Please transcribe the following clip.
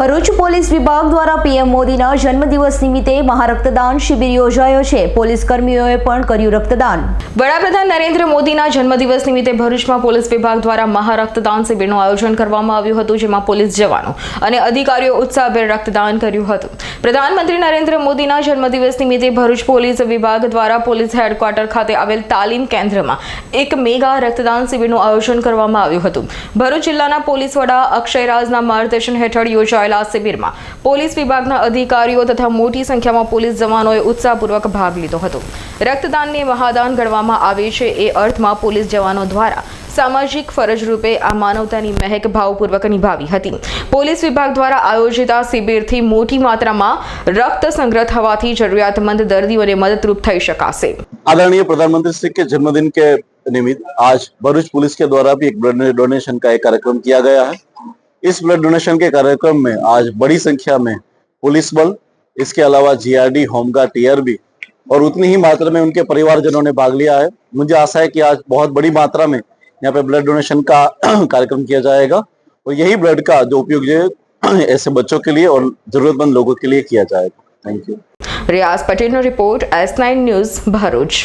Bharuch police વિભાગ દ્વારા PM મોદીના જન્મદિવસ નિમિત્તે મહારક્તદાન શિબિર યોજાયો છે. પોલીસ કર્મીઓએ પણ કર્યું રક્તદાન. વડાપ્રધાન નરેન્દ્ર મોદીના જન્મદિવસ નિમિત્તે ભરૂચમાં પોલીસ વિભાગ દ્વારા મહારક્તદાન શિબિરનું આયોજન કરવામાં આવ્યું હતું, જેમાં પોલીસ જવાનો અને અધિકારીઓ ઉત્સાહભેર રક્તદાન કર્યું હતું. પ્રધાનમંત્રી નરેન્દ્ર મોદીના જન્મદિવસ નિમિત્તે ભરૂચ પોલીસ વિભાગ દ્વારા પોલીસ હેડક્વાર્ટર ખાતે આવેલ તાલીમ કેન્દ્રમાં એક મેગા રક્તદાન શિબિરનું આયોજન કરવામાં આવ્યું હતું. ભરૂચ જિલ્લાના પોલીસ વડા અક્ષયરાજના માર્ગદર્શન હેઠળ યોજાયેલા આ શિબિરમાં પોલીસ વિભાગના અધિકારીઓ તથા મોટી સંખ્યામાં પોલીસ જવાનોએ ઉત્સાહપૂર્વક ભાગ લીધો હતો રક્તદાનને મહાદાન ગણવામાં આવે છે એ અર્થમાં પોલીસ જવાનો દ્વારા સામાજિક ફરજ રૂપે આ માનવતાની મહેક ભાવપૂર્વક નિભાવી હતી પોલીસ વિભાગ દ્વારા આયોજિત આ શિબિરથી મોટી માત્રામાં રક્ત સંગ્રહ થવાથી જરૂરિયાતમંદ દર્દીઓને મદદરૂપ થઈ શકાશે आदरणीय प्रधानमंत्री श्री के जन्मदिन के निमित्त आज भरूच पुलिस के द्वारा भी एक ब्लड डोनेशन का एक कार्यक्रम किया गया है इस ब्लड डोनेशन के कार्यक्रम में आज बड़ी संख्या में पुलिस बल, इसके अलावा जीआरडी होमगार्ड टीआरबी और उतनी ही मात्रा में उनके परिवारजनों ने भाग लिया है। मुझे आशा है कि आज बहुत बड़ी मात्रा में यहाँ पे ब्लड डोनेशन का कार्यक्रम किया जाएगा और यही ब्लड का जो उपयोग ऐसे बच्चों के लिए और जरूरतमंद लोगों के लिए किया जाएगा। Thank you Riyaz Patel report S nine news Bharuch.